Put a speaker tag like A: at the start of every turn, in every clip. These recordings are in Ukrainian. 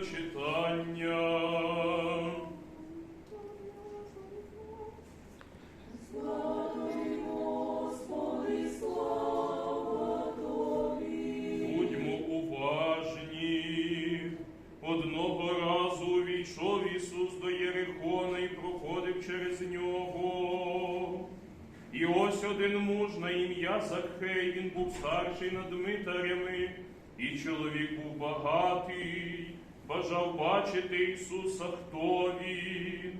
A: читання. Будьмо уважні. Одного разу увійшов Ісус до Єрихона і проходив через нього. І ось один муж на ім'я Захей, він був старший над митарями, і чоловік був багатий, бажав бачити Ісуса, хто він,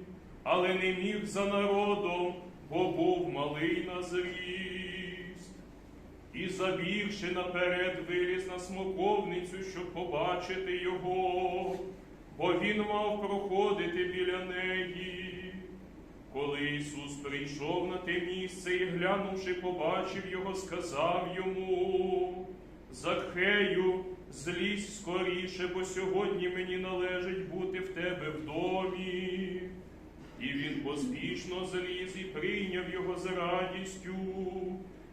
A: але не міг за народом, бо був малий на зріст. І забігши наперед, виліз на смоковницю, щоб побачити його, бо він мав проходити біля неї. Коли Ісус прийшов на те місце і, глянувши, побачив його, сказав йому, Захею, злізь скоріше, бо сьогодні мені належить бути в тебе в домі. І він поспішно зліз і прийняв його з радістю.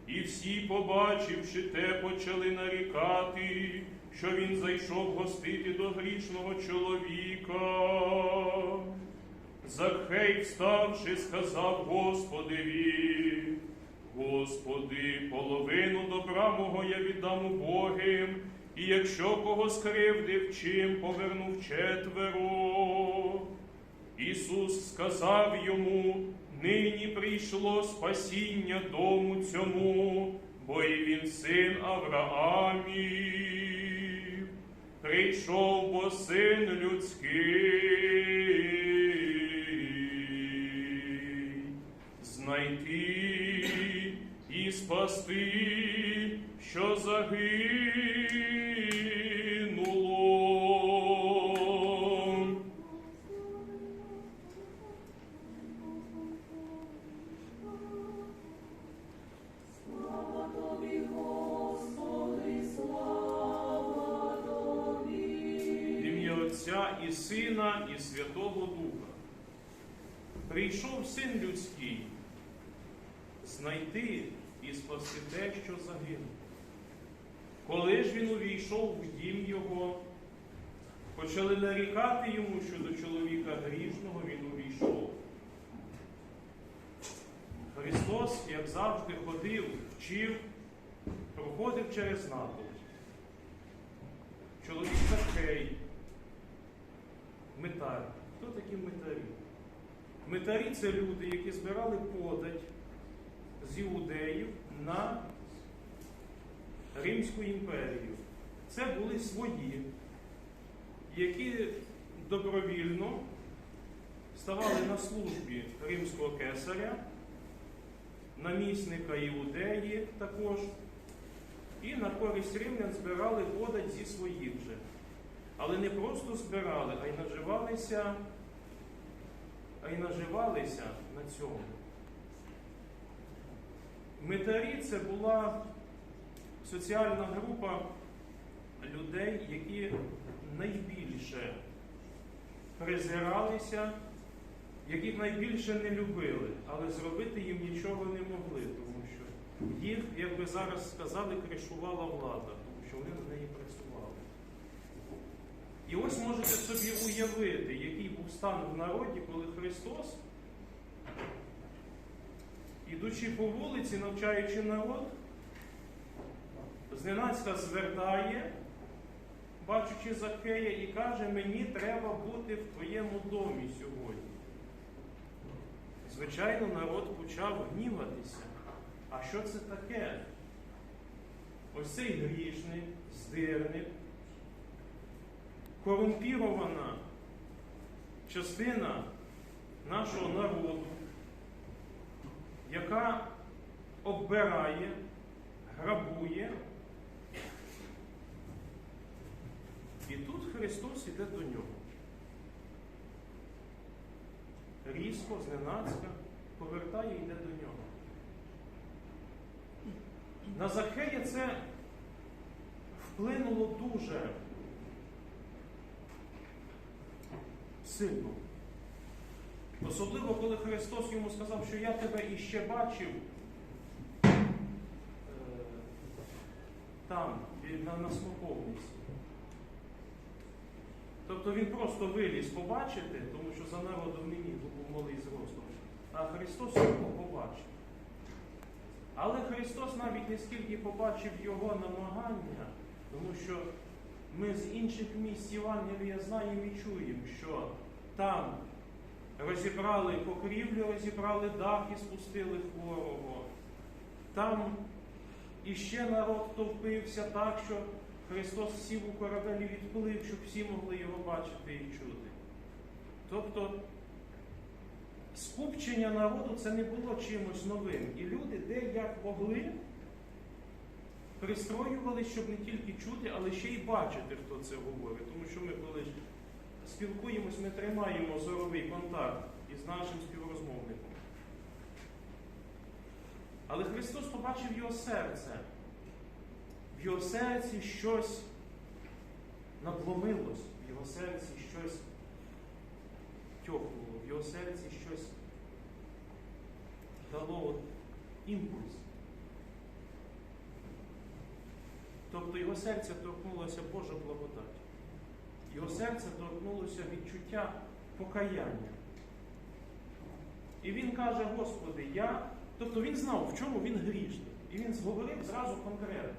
A: І всі, побачивши те, почали нарікати, що він зайшов гостити до грішного чоловіка. Захей, вставши, сказав Господеві, Господи, половину добра мого я віддам убогим, і якщо кого скривдив, чим повернув четверо. Ісус сказав йому, нині прийшло спасіння дому цьому, бо і він син Авраамів. Прийшов бо син людський, знайти і спасти, що загинуло. Сина, і Святого Духа. Прийшов син людський знайти і спасти те, що загинуло. Коли ж він увійшов в дім його, почали нарікати йому, що до чоловіка грішного він увійшов. Христос, як завжди, ходив, вчив, проходив через натовп. Чоловік Захей, Митар. Хто такі митарі? Митарі це люди, які збирали подать з іудеїв на Римську імперію. Це були свої, які добровільно ставали на службі римського кесаря, намісника іудеї також, і на користь римлян збирали подать зі своїх же. Але не просто збирали, а й наживалися, а й наживалися на цьому. Митарі це була соціальна група людей, які найбільше презиралися, яких найбільше не любили, але зробити їм нічого не могли, тому що їх, як би зараз сказали, кришувала влада, тому що вони на неї працювали. І ось можете собі уявити, який був стан в народі, коли Христос, ідучи по вулиці, навчаючи народ, зненацька звертає, бачучи Закея, і каже, мені треба бути в твоєму домі сьогодні. Звичайно, народ почав гніватися. А що це таке? Ось цей грішник, здирник, корумпірована частина нашого народу, яка оббирає, грабує. І тут Христос іде до нього. Різко, зненацька, повертає і йде до нього. На Захея це вплинуло дуже сильно. Особливо, коли Христос йому сказав, що я тебе іще бачив е, там, на, на смоковниці. Тобто він просто виліз побачити, тому що за народом бо був малий зростом. А Христос його побачив. Але Христос навіть не скільки побачив його намагання, тому що ми з інших місць Євангелія знаємо і чуємо, що там розібрали покрівлю, розібрали дах і спустили хворого. Там іще народ товпився так, що Христос сів у корабель відплив, щоб всі могли його бачити і чути. Тобто скупчення народу це не було чимось новим. І люди де як могли пристроювали, щоб не тільки чути, але ще й бачити, хто це говорить. Тому що ми, коли спілкуємось, ми тримаємо зоровий контакт із нашим співрозмовником. Але Христос побачив його серце. В його серці щось надломилось, в його серці щось тьохнуло, в його серці щось дало імпульс. Тобто його серце торкнулося Божа благодать. Його серце торкнулося відчуття покаяння. І він каже, Господи, я. Тобто він знав, в чому він грішний. І він зговорив зразу конкретно.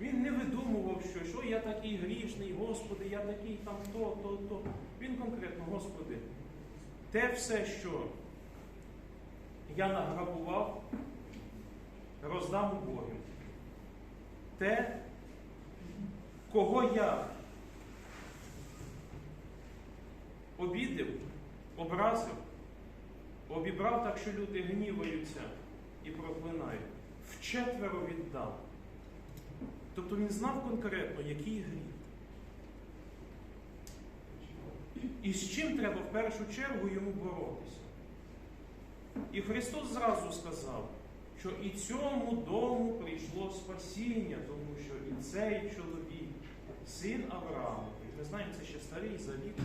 A: Він не видумував, що, що я такий грішний, Господи, я такий там то, то, то. Він конкретно, Господи, те все, що я награбував, роздам убогим. Те, кого я обідив, образив, обібрав так, що люди гніваються і проклинають, вчетверо віддав. Тобто він знав конкретно, який гріх. І з чим треба в першу чергу йому боротися. І Христос зразу сказав, що і цьому дому прийшло спасіння, тому що і цей чоловік, син Авраама, ми знаємо, це ще старий завіт,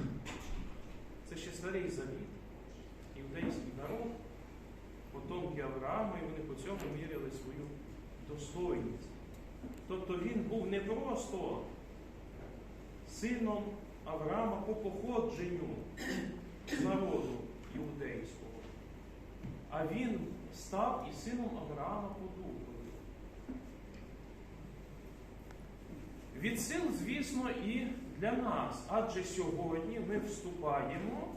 A: це ще старий завіт, іудейський народ, потомки Авраама, і вони по цьому міряли свою достойність. Тобто він був не просто сином Авраама по походженню народу іудейського, а він став і сином Авраама по духові. Від сил, звісно, і для нас, адже сьогодні ми вступаємо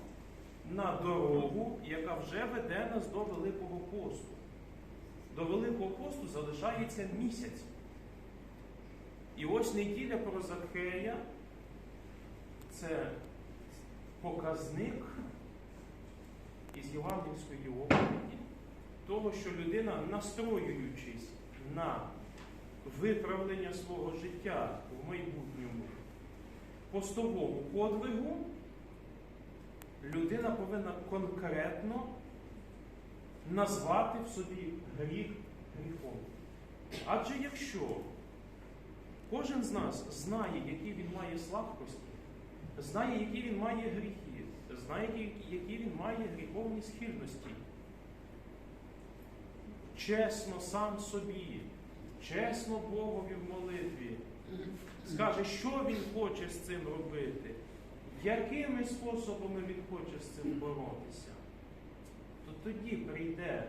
A: на дорогу, яка вже веде нас до Великого посту. До Великого посту залишається місяць. І ось неділя про Закхея це показник із Євангельської оповіді того, що людина, настроюючись на виправлення свого життя в майбутньому постовому подвигу, людина повинна конкретно назвати в собі гріх гріхом. Адже якщо Кожен з нас знає, які він має слабкості, знає, які він має гріхи, знає, які він має гріховні схильності. Чесно сам собі, чесно Богові в молитві, скаже, що він хоче з цим робити, якими способами він хоче з цим боротися, то тоді прийде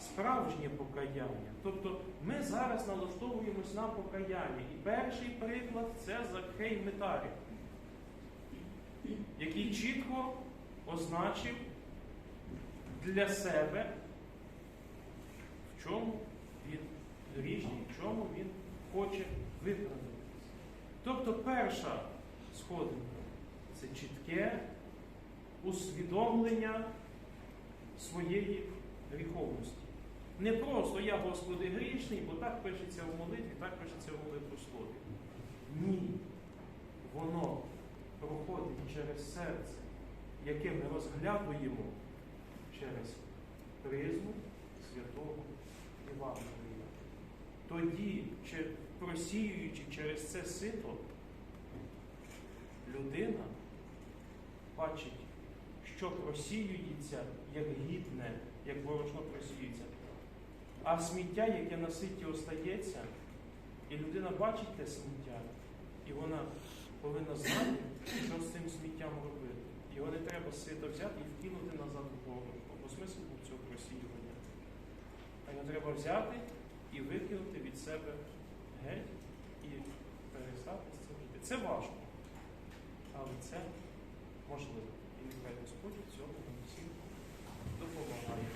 A: справжнє покаяння. Тобто ми зараз налаштовуємось на покаяння. І перший приклад це Закхей Метарі, який чітко означив для себе, в чому він грішний, в чому він хоче виправдатися. Тобто перша сходинка це чітке усвідомлення своєї гріховності. Не просто я, Господи, грішний, бо так пишеться в молитві, так пишеться в молитвослові. Ні. Воно проходить через серце, яке ми розглядуємо через призму Святого Євангелія. Тоді, просіюючи через це сито, людина бачить, що просіюється як гідне, як борошно просіюється. А сміття, яке на ситі остається, і людина бачить те сміття, і вона повинна знати, що з цим сміттям робити. Його не треба сито взяти і вкинути назад в воду. Бо смисл був цього просіювання. А його треба взяти і викинути від себе Геть і перестати з цим жити. Це важко, але це можливо. І нехай Господь в цьому нам всім допомагає.